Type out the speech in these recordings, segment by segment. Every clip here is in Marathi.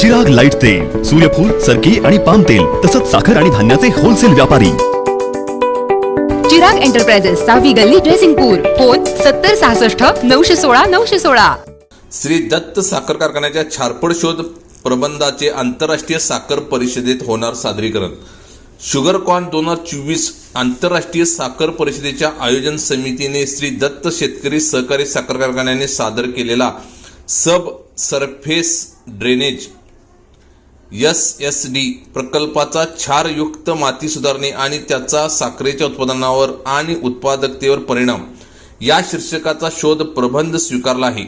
सुगर लाइट तेल सूर्यफूल सरकी आणि पाम तेल तसंच साखर आणि धान्याचे होलसेल व्यापारी. चिराग एंटरप्राइजेस सहावी गल्ली ड्रेसिंगपूर फोन सत्तर सहासष्ट नऊशे सोळा नऊशे सोळा. श्री दत्त साखर कारखान्याच्या छारपड शोध प्रबंधाचे आंतरराष्ट्रीय साखर परिषदेत होणार सादरीकरण. शुगर कॉन दोन हजार चोवीस आंतरराष्ट्रीय साखर परिषदेच्या आयोजन समितीने श्री दत्त शेतकरी सहकारी साखर कारखान्याने सादर केलेला sub surface drainage S S D प्रकल्पाचा क्षारयुक्त माती सुधारणे आणि त्याचा साखरेच्या उत्पादनावर आणि उत्पादकतेवर परिणाम या शीर्षकाचा शोध प्रबंध स्वीकारला आहे.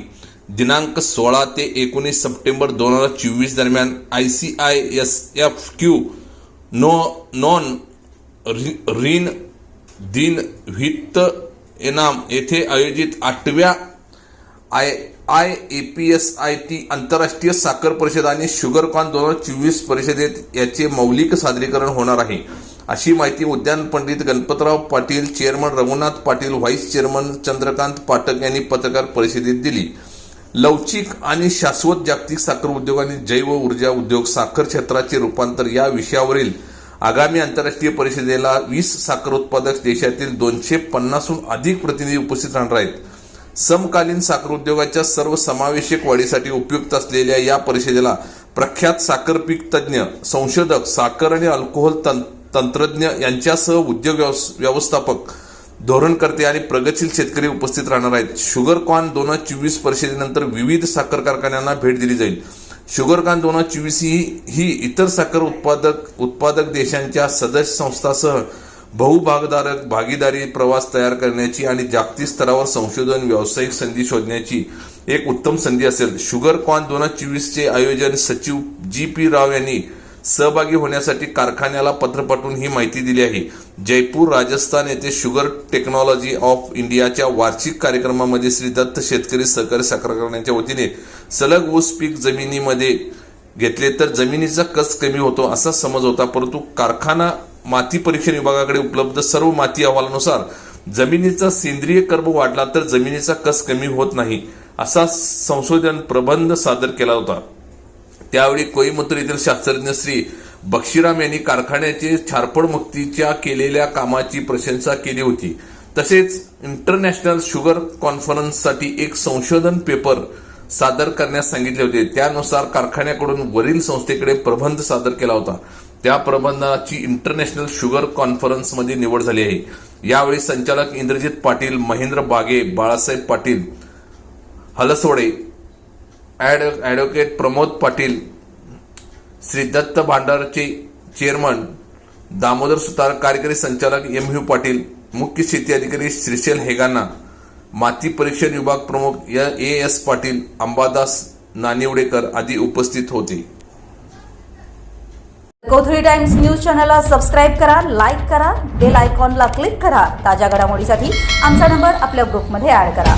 दिनांक सोळा ते एकोणीस सप्टेंबर दोन हजार चोवीस दरम्यान I C I S F Q no नॉन रि- रिन दिन व्हित्त एनाम येथे आयोजित आठव्या I I A P S I T आंतरराष्ट्रीय साखर परिषद आणि शुगर कॉन दोन हजार चोवीस परिषदेत याचे मौलिक सादरीकरण होणार आहे. अशी माहिती उद्यान Pandit Ganpatrao Patil chairman Raghunath Patil vice chairman Chandrakant Pathak यांनी पत्रकार परिषदेत दिली. लवचिक आणि शाश्वत जागतिक साखर उद्योग आणि जैव ऊर्जा उद्योग साखर क्षेत्राचे रूपांतर या विषयावरील आगामी आंतरराष्ट्रीय परिषदेला वीस साखर उत्पादक देशातील दोनशे पन्नासहून अधिक प्रतिनिधी उपस्थित राहणार आहेत. समकालीन साखर उद्योगाच्या सर्व समावेशक वाढीसाठी उपयुक्त असलेल्या या परिषदेला प्रख्यात साखर पीक तज्ज्ञ संशोधक साखर आणि अल्कोहोल तं- तंत्रज्ञ यांच्यासह उद्योग व्यवस्थापक धोरणकर्ते आणि प्रगतशील शेतकरी उपस्थित राहणार आहेत. शुगर कॉन दोन हजार चोवीस परिषदेनंतर विविध साखर कारखान्यांना भेट दिली जाईल. शुगर कॉन दोन हजार चोवीस ही ही इतर साखर उत्पादक उत्पादक देशांच्या सदस्य संस्थासह बहुभागधारक भागीदारी प्रवास तयार करण्याची आणि जागतिक स्तरावर संशोधन व्यावसायिक संधी शोधण्याची एक उत्तम संधी असेल. शुगर कॉन दोन हजार चोवीसचे आयोजन सचिव जी पी राव यांनी सहभागी होण्यासाठी कारखान्याला पत्र पाठवून ही माहिती दिली आहे. जयपूर राजस्थान येथे शुगर टेक्नॉलॉजी ऑफ इंडियाच्या वार्षिक कार्यक्रमामध्ये श्री दत्त शेतकरी सहकारी साखर करण्याच्या वतीने सलग ऊस पीक जमिनीमध्ये घेतले तर जमिनीचा कस कमी होतो असा समज होता परंतु कारखाना माती परीक्षण विभागाकडे उपलब्ध सर्व माती अहवालानुसार जमिनीचा सेंद्रिय कर्ब वाढला तर जमिनीचा कस कमी होत नाही असा संशोधन प्रबंध सादर केला होता. त्यावेळी कोईमतूर येथील शास्त्रज्ञ श्री बक्षीराम यांनी कारखान्याचे छारपड मुक्तीच्या केलेल्या कामाची प्रशंसा केली होती. तसेच इंटरनॅशनल शुगर कॉन्फरन्ससाठी एक संशोधन पेपर सादर करण्यास सांगितले होते. त्यानुसार कारखान्याकडून वरील संस्थेकडे प्रबंध सादर केला होता. त्या प्रबंधाची इंटरनॅशनल शुगर कॉन्फरन्समध्ये निवड झाली आहे. यावेळी संचालक इंद्रजित पाटील महेंद्र बागे बाळासाहेब पाटील हलसवडे ॲड ॲडव्होकेट प्रमोद पाटील श्री दत्त भांडारचे चेअरमन दामोदर सुतार कार्यकारी संचालक एम यू पाटील मुख्य शेती अधिकारी श्रीशैल हेगाना माती परीक्षण विभाग प्रमुख ए एस पाटील अंबादास नानिवडेकर आदी उपस्थित होते. कोथळी टाइम्स न्यूज चॅनलला सबस्क्राईब करा लाईक करा बेल आयकॉनला क्लिक करा. ताज्या घडामोडीसाठी आमचा नंबर आपल्या ग्रुपमध्ये ऍड करा.